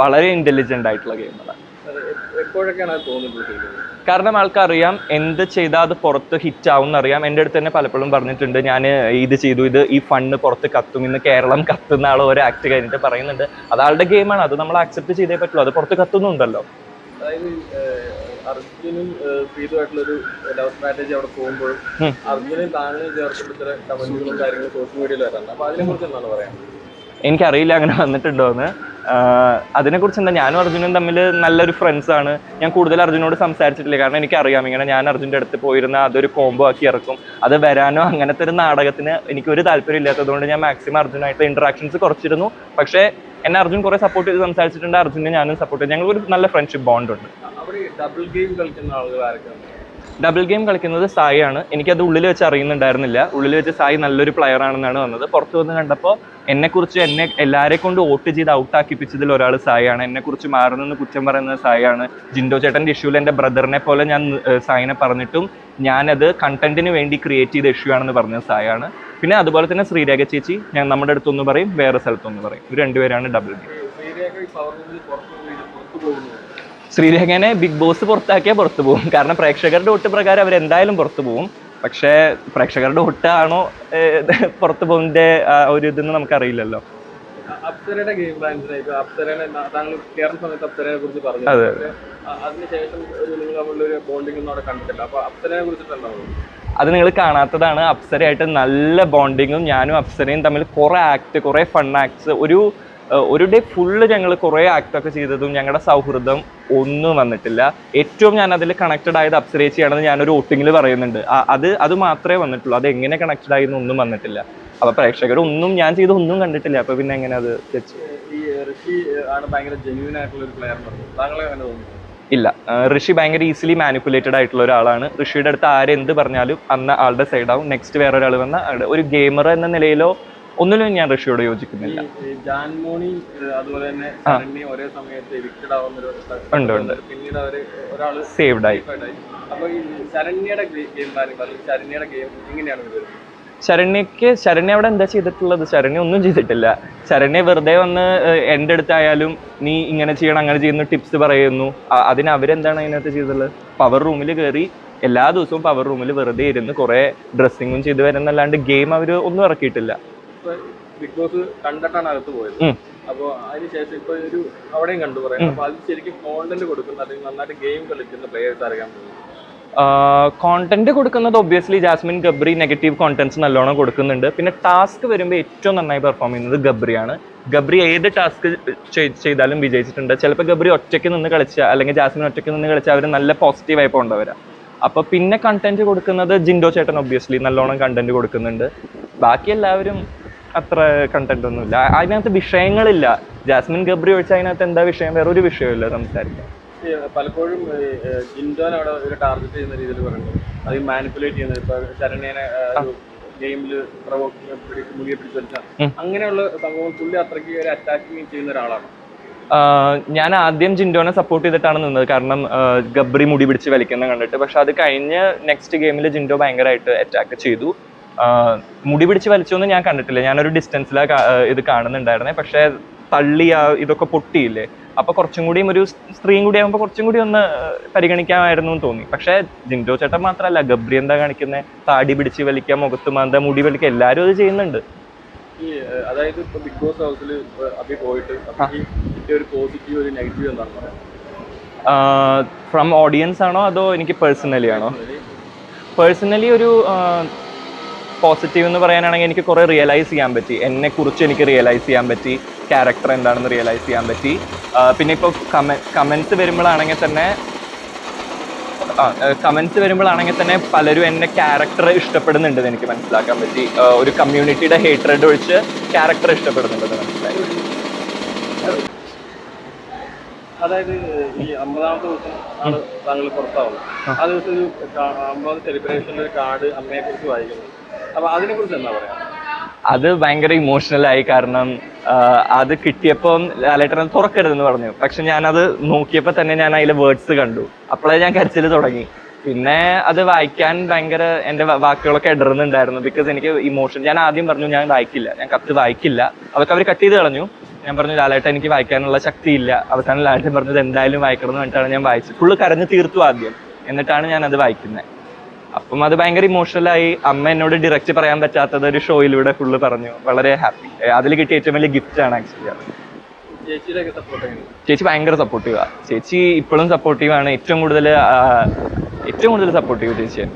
വളരെ ഇന്റലിജന്റ് ആയിട്ടുള്ള ഗെയിമാണ്? കാരണം ആൾക്കറിയാം എന്ത് ചെയ്താൽ അത് പുറത്ത് ഹിറ്റ് ആവും എന്നറിയാം എന്റെ അടുത്ത് തന്നെ പലപ്പോഴും പറഞ്ഞിട്ടുണ്ട്. ഞാൻ ഇത് ചെയ്തു. ഇത് ഈ ഫണ്ട് പുറത്ത് കത്തും. ഇന്ന് കേരളം കത്തുന്ന ആൾ ഒരു ആക്ട് കഴിഞ്ഞിട്ട് പറയുന്നുണ്ട്. അത് ആളുടെ ഗെയിമാണ് അത് നമ്മൾ ആക്സെപ്റ്റ് ചെയ്തേ പറ്റുള്ളൂ. അത് പുറത്ത് കത്തുന്നുണ്ടല്ലോ. അർജുനും ലവ് സ്ട്രാറ്റജി അവിടെ പോകുമ്പോഴും. അർജുനും താങ്കളും ചേർത്തിട്ട് ചില കമന്റുകളും കാര്യങ്ങളും സോഷ്യൽ മീഡിയയിൽ വരാറുണ്ട്. അപ്പൊ അതിനെ കുറിച്ച് എന്താണ് പറയാൻ എനിക്കറിയില്ല അങ്ങനെ വന്നിട്ടുണ്ടോ എന്ന് അതിനെക്കുറിച്ച് എന്താ ഞാനും അർജുനും തമ്മിൽ നല്ലൊരു ഫ്രണ്ട്സാണ് ഞാൻ കൂടുതൽ അർജുനോട് സംസാരിച്ചിട്ടില്ല. കാരണം എനിക്കറിയാം ഇങ്ങനെ ഞാൻ അർജുന്റെ അടുത്ത് പോയിരുന്ന അതൊരു കോംബോ ആക്കി ഇറക്കും. അത് വരാനോ അങ്ങനത്തെ ഒരു നാടകത്തിന് എനിക്കൊരു താല്പര്യം ഇല്ലാത്തതുകൊണ്ട് ഞാൻ മാക്സിമം അർജുനായിട്ട് ഇൻട്രാക്ഷൻസ് കുറച്ചിരുന്നു. പക്ഷേ എന്നെ അർജുൻ കുറെ സപ്പോർട്ട് ചെയ്ത് സംസാരിച്ചിട്ടുണ്ട്. അർജുനെ ഞാനും സപ്പോർട്ട് ചെയ്തു. ഞങ്ങൾക്കൊരു നല്ല ഫ്രണ്ട്ഷിപ്പ് ബോണ്ട് ഉണ്ട്. ഡബിൾ ഗെയിം കളിക്കുന്ന ആളുകൾ ഡബിൾ ഗെയിം കളിക്കുന്നത് സായി ആണ് എനിക്കത് ഉള്ളിൽ വെച്ച് അറിയുന്നുണ്ടായിരുന്നില്ല. ഉള്ളിൽ വെച്ച് സായി നല്ലൊരു പ്ലെയർ ആണെന്നാണ് വന്നത്. പുറത്ത് വന്ന് കണ്ടപ്പോൾ എന്നെക്കുറിച്ച് എന്നെ എല്ലാവരെ കൊണ്ട് വോട്ട് ചെയ്ത് ഔട്ട് ആക്കിപ്പിച്ചതിൽ ഒരാൾ സായാണ് എന്നെക്കുറിച്ച് മാറുന്നെന്ന് കുറ്റം പറയുന്നത് സായാണ് ജിൻഡോ ചേട്ടന്റെ ഇഷ്യൂവിൽ എന്റെ ബ്രദറിനെ പോലെ ഞാൻ സായിനെ പറഞ്ഞിട്ടും ഞാനത് കണ്ടന്റിന് വേണ്ടി ക്രിയേറ്റ് ചെയ്ത ഇഷ്യൂ ആണെന്ന് പറഞ്ഞത് സായാണ് പിന്നെ അതുപോലെ തന്നെ ശ്രീരേഖ ചേച്ചി ഞാൻ നമ്മുടെ അടുത്തൊന്ന് പറയും വേറെ സ്ഥലത്തൊന്ന് പറയും. രണ്ടുപേരാണ് ഡബിൾ ഗെയിം ശ്രീരേഖനെ ബിഗ് ബോസ് പുറത്താക്കിയാൽ പുറത്തു പോകും. കാരണം പ്രേക്ഷകരുടെ ഒട്ട് പ്രകാരം അവരെന്തായാലും പുറത്തു പോകും. പക്ഷേ പ്രേക്ഷകരുടെ ഒട്ടാണോ പുറത്തു പോകുന്നതിന്റെ ഒരു ഇതെന്ന് നമുക്കറിയില്ലല്ലോ. അപ്സരയുടെ ഗെയിം പ്ലാൻസിനെ ഇപ്പൊ അപ്സരനെ താങ്കൾ കയറുന്ന സമയത്ത് അപ്സരനെ കുറിച്ച് പറഞ്ഞു. അതെ. അതിനുശേഷം നിങ്ങൾ തമ്മിലുള്ള ഒരു ബോണ്ടിംഗ് ഒന്നും അവിടെ കണ്ടിട്ടില്ല. അപ്പൊ അപ്സരനെ കുറിച്ചിട്ട് അത് നിങ്ങൾ കാണാത്തതാണ്. അപ്സരയായിട്ട് നല്ല ബോണ്ടിങ്ങും ഞാനും അപ്സരയും തമ്മിൽ കുറേ ആക്ട് കുറേ ഫൺ ആക്ട്സ് ഒരു ഒരു ഡേ ഫുള്ള് ഞങ്ങൾ കുറേ ആക്ട് ഒക്കെ ചെയ്തതും ഞങ്ങളുടെ സൗഹൃദം ഒന്നും വന്നിട്ടില്ല. ഏറ്റവും ഞാൻ അതിൽ കണക്റ്റഡ് ആയത് അപ്സരേച്ചിയാണെന്ന് ഞാനൊരു വോട്ടിങ്ങിൽ പറയുന്നുണ്ട്. അത് അത് മാത്രമേ വന്നിട്ടുള്ളൂ. അത് എങ്ങനെ കണക്റ്റഡ് ആയെന്ന് ഒന്നും വന്നിട്ടില്ല. അപ്പൊ പ്രേക്ഷകർ ഒന്നും ഞാൻ ചെയ്ത ഒന്നും കണ്ടിട്ടില്ല. അപ്പൊ പിന്നെ എങ്ങനെ അത് വെച്ച്? ഇല്ല. ഋഷി ഭയങ്കര ഈസിലി മാനിപ്പുലേറ്റഡ് ആയിട്ടുള്ള ഒരാളാണ്. ഋഷിയുടെ അടുത്ത് ആരെന്ത് പറഞ്ഞാലും അന്ന് ആളുടെ സൈഡാവും നെക്സ്റ്റ് വേറെ ഒരാൾ വന്ന ഒരു ഗെയിമർ എന്ന നിലയിലോ ഒന്നിലും ഞാൻ റഷ്യയോട് യോജിക്കുന്നില്ല. ജാൻമോണി അതുപോലെ തന്നെ ഒരേ സമയത്ത് എവിക്റ്റഡ് ആവുന്ന ഒരു ഉണ്ട്, ഉണ്ട്. പിന്നീട് അവർ ഒരാൾ സേവ്ഡ് ആയി. അപ്പൊ ഈ ശരണ്യയുടെ ഗെയിം ശരണ്യയുടെ ഗെയിം എങ്ങനെയാണ് വരുന്നത് ശരണ്യക്ക് ശരണ്യ അവിടെ എന്താ ചെയ്തിട്ടുള്ളത്? ശരണ്യ ഒന്നും ചെയ്തിട്ടില്ല. ശരണ്യ വെറുതെ വന്ന് എന്റെ അടുത്തായാലും നീ ഇങ്ങനെ ചെയ്യണം അങ്ങനെ ചെയ്യുന്ന ടിപ്സ് പറയുന്നു. അതിന് അവരെന്താണ് അതിനകത്ത് ചെയ്തിട്ടുള്ളത് പവർ റൂമിൽ കയറി എല്ലാ ദിവസവും പവർ റൂമിൽ വെറുതെ ഇരുന്ന് കുറേ ഡ്രസ്സിങ്ങും ചെയ്ത് വരുന്നല്ലാണ്ട് ഗെയിം അവർ ഒന്നും ഇറക്കിയിട്ടില്ല. ബിഗ് ബോസ് കണ്ടിട്ടാണ് അകത്ത് പോയത്. അപ്പൊ അതിനുശേഷം ഇപ്പൊ ഒരു അവിടെയും കണ്ടു പറയാം. അപ്പൊ അത് ശരിക്കും കോണ്ടന്റ് കൊടുക്കുന്ന അല്ലെങ്കിൽ നന്നായിട്ട് ഗെയിം കളിക്കുന്ന പ്ലേയേഴ്സ് അറിയാൻ പോകുന്നു കോണ്ടന്റ് കൊടുക്കുന്നത് obviously Jasmine Gabri negative contents നല്ലോണം കൊടുക്കുന്നുണ്ട്. പിന്നെ ടാസ്ക് വരുമ്പോൾ ഏറ്റവും നന്നായി പെർഫോം ചെയ്യുന്നത് ഗബ്രിയാണ്. ഗബ്രി ഏത് ടാസ്ക് ചെയ്താലും വിജയിച്ചിട്ടുണ്ട്. ചിലപ്പോൾ ഗബ്രി ഒറ്റയ്ക്ക് നിന്ന് കളിച്ച അല്ലെങ്കിൽ ജാസ്മിൻ ഒറ്റയ്ക്ക് നിന്ന് കളിച്ച അവർ നല്ല പോസിറ്റീവ് ആയി പോകേണ്ടവരാ അപ്പോൾ പിന്നെ കണ്ടന്റ് കൊടുക്കുന്നത് ജിൻഡോ ചേട്ടൻ ഒബ്വിയസ്ലി നല്ലോണം കണ്ടന്റ് കൊടുക്കുന്നുണ്ട്. ബാക്കി എല്ലാവരും അത്ര കണ്ടന്റ് ഒന്നുമില്ല. അതിനകത്ത് വിഷയങ്ങളില്ല. ജാസ്മിൻ ഗബ്രി ഒഴിച്ച് അതിനകത്ത് എന്താ വിഷയം? വേറെ ഒരു വിഷയമില്ല സംസാരിക്കാൻ പലപ്പോഴും ഏഹ്, അവിടെ ഒരു ടാർഗറ്റ് ചെയ്യുന്ന രീതിയിൽ പറയുന്നത് അത് മാനിപ്പുലേറ്റ് ചെയ്യുന്നത്. ഇപ്പൊ ശരണ്യനെ ഗെയിമിൽ മുടിയെ പിടിച്ച് വലിച്ച. അങ്ങനെയുള്ള സംഭവം അത്രയ്ക്ക് ഒരു അറ്റാക്കിങ് ചെയ്യുന്ന ഒരാളാണ്. ഞാൻ ആദ്യം ജിൻഡോനെ സപ്പോർട്ട് ചെയ്തിട്ടാണ് നിന്നത്. കാരണം ഗബ്രി മുടി പിടിച്ച് വലിക്കുന്ന കണ്ടിട്ട്. പക്ഷെ അത് കഴിഞ്ഞ് നെക്സ്റ്റ് ഗെയിമിൽ ജിൻഡോ ഭയങ്കരമായിട്ട് അറ്റാക്ക് ചെയ്തു. മുടി പിടിച്ച് വലിച്ചൊന്നും ഞാൻ കണ്ടിട്ടില്ല. ഞാനൊരു ഡിസ്റ്റൻസിലാണ് ഇത് കാണുന്നുണ്ടായിരുന്നേ. പക്ഷേ തള്ളി ആ ഇതൊക്കെ പൊട്ടിയില്ലേ? അപ്പൊ കുറച്ചും കൂടിയും ഒരു സ്ത്രീയും കൂടി ആകുമ്പോൾ കുറച്ചും കൂടി ഒന്ന് പരിഗണിക്കാമായിരുന്നു എന്ന് തോന്നി. പക്ഷെ ജിൻഡോ ചേട്ടൻ മാത്രമല്ല ഗബ്രി എന്താ കാണിക്കുന്നത് താടി പിടിച്ച് വലിക്കുക മുഖത്ത് മാന്ത മുടി വലിക്കുക എല്ലാവരും അത് ചെയ്യുന്നുണ്ട്. അതായത് ഇപ്പൊ ബിഗ് ബോസ് ഹൗസിൽ അഭി പോയിട്ട് ഒരു പോസിറ്റീവ് ഒരു നെഗറ്റീവ് എന്താണ് ഫ്രം ഓഡിയൻസ് ആണോ അതോ എനിക്ക് പേഴ്സണലി ആണോ? പേഴ്സണലി ഒരു പോസിറ്റീവ് എന്ന് പറയാനാണെങ്കിൽ എനിക്ക് കുറേ റിയലൈസ് ചെയ്യാൻ പറ്റി. എന്നെ കുറിച്ച് എനിക്ക് റിയലൈസ് ചെയ്യാൻ പറ്റി. ക്യാരക്ടർ എന്താണെന്ന് റിയലൈസ് ചെയ്യാൻ പറ്റി. പിന്നെ ഇപ്പോൾ കമ കമൻസ് വരുമ്പോഴാണെങ്കിൽ തന്നെ കമൻസ് വരുമ്പോഴാണെങ്കിൽ തന്നെ പലരും എന്നെ ക്യാരക്ടർ ഇഷ്ടപ്പെടുന്നുണ്ടെന്ന് എനിക്ക് മനസ്സിലാക്കാൻ പറ്റി. ഒരു കമ്മ്യൂണിറ്റിയുടെ ഹേറ്റഡ് ഒഴിച്ച് ക്യാരക്ടർ ഇഷ്ടപ്പെടുന്നുണ്ടെന്ന് മനസ്സിലായി. അതായത് ഈ അമ്പതാമത്തെ ദിവസം ആണ് താങ്കൾ പുറത്താവുന്നത്. ആ ദിവസം ഒരു അമ്പത് സെലിബ്രേഷനിൽ ഒരു കാർഡ് അമ്മയെ കുറിച്ച് വായിക്കുന്നു. അതിനെക്കുറിച്ച് എന്താ പറയാ? അത് ഭയങ്കര ഇമോഷണൽ ആയി കാരണം അത് കിട്ടിയപ്പോൾ ലാലേട്ടൻ തുറക്കരുതെന്ന് പറഞ്ഞു. പക്ഷെ ഞാൻ അത് നോക്കിയപ്പോൾ തന്നെ ഞാൻ അതിലെ വേർഡ്സ് കണ്ടു. അപ്പോഴേ ഞാൻ കരച്ചിൽ തുടങ്ങി. പിന്നെ അത് വായിക്കാൻ ഭയങ്കര എന്റെ വാക്കുകളൊക്കെ ഇടറുന്നുണ്ടായിരുന്നു ബിക്കോസ് എനിക്ക് ഇമോഷൻ ഞാൻ ആദ്യം പറഞ്ഞു ഞാൻ വായിക്കില്ല. ഞാൻ കത്ത് വായിക്കില്ല. അതൊക്കെ അവർ കട്ട് ചെയ്ത് കളഞ്ഞു. ഞാൻ പറഞ്ഞു ലാലേട്ടൻ എനിക്ക് വായിക്കാനുള്ള ശക്തിയില്ല. അവസാനം ലാലേട്ടൻ പറഞ്ഞത് എന്തായാലും വായിക്കണം എന്ന് പറഞ്ഞിട്ടാണ് ഞാൻ വായിച്ചത്. ഫുള്ള് കരഞ്ഞു തീർത്തു ആദ്യം. എന്നിട്ടാണ് ഞാൻ അത് വായിക്കുന്നത്. അപ്പം അത് ഭയങ്കര ഇമോഷണലായി അമ്മ എന്നോട് ഡയറക്റ്റ് പറയാൻ പറ്റാത്തത് ഒരു ഷോയിലൂടെ ഫുള്ള് പറഞ്ഞു. വളരെ ഹാപ്പി അതിൽ കിട്ടിയ ഏറ്റവും വലിയ ഗിഫ്റ്റ് ആണ് ആക്ച്വലി അത്. ചേച്ചി ഭയങ്കര സപ്പോർട്ടീവാണ് ചേച്ചി ഇപ്പോഴും സപ്പോർട്ടീവാണ് ഏറ്റവും കൂടുതൽ ഏറ്റവും കൂടുതൽ സപ്പോർട്ടീവ് ചേച്ചിയാണ്